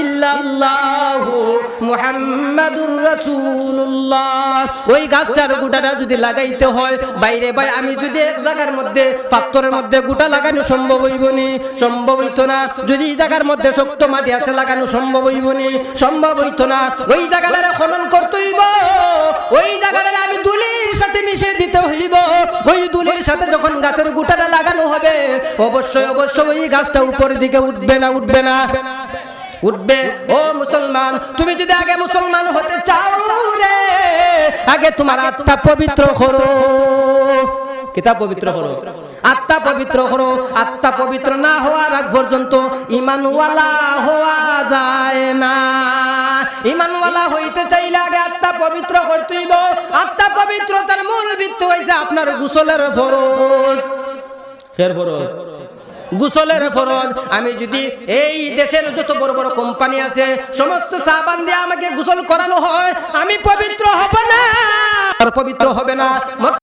ইল্লাল্লাহু মুহাম্মাদুর রাসূলুল্লাহ। ওই গাছটার গুটাটা যদি হয়, বাইরে আমি যদি এক জায়গার মধ্যে মধ্যে গুটা লাগানো সম্ভব হইব সম্ভব না। যদি এই জায়গার মধ্যে মাটি লাগানো সম্ভব হইব সম্ভব হইতো না। ওই খনন ওই আমি দুলির সাথে মিশে দিতে হইব। ওই দুলির সাথে যখন গাছের গুটাটা লাগানো হবে, অবশ্যই অবশ্যই গাছটা উপরের দিকে উঠবে না উঠবে না। উঠবে। ও মুসলমান তুমি যদি আগে মুসলমান হতে চাও রে আগে তোমার আত্মা পবিত্র করো। কিতাব পবিত্র করো। আত্মা পবিত্র করো। আত্মা পবিত্র না হওয়ার আগ পর্যন্ত ইমানওয়ালা হওয়া যায় না। ইমানওয়ালা হইতে চাইলে আগে আত্মা পবিত্র করতে হইব। আত্মা পবিত্রতার মূল ভিত্তি হয়েছে আপনার গুসলের ফরজ। ফের ফরজ। গুসলের ফরজ। আমি যদি এই দেশের যত বড় বড় কোম্পানি আছে, সমস্ত সাবান দিয়ে আমাকে গোসল করানো হয়, আমি পবিত্র হব না। পবিত্র হবে না।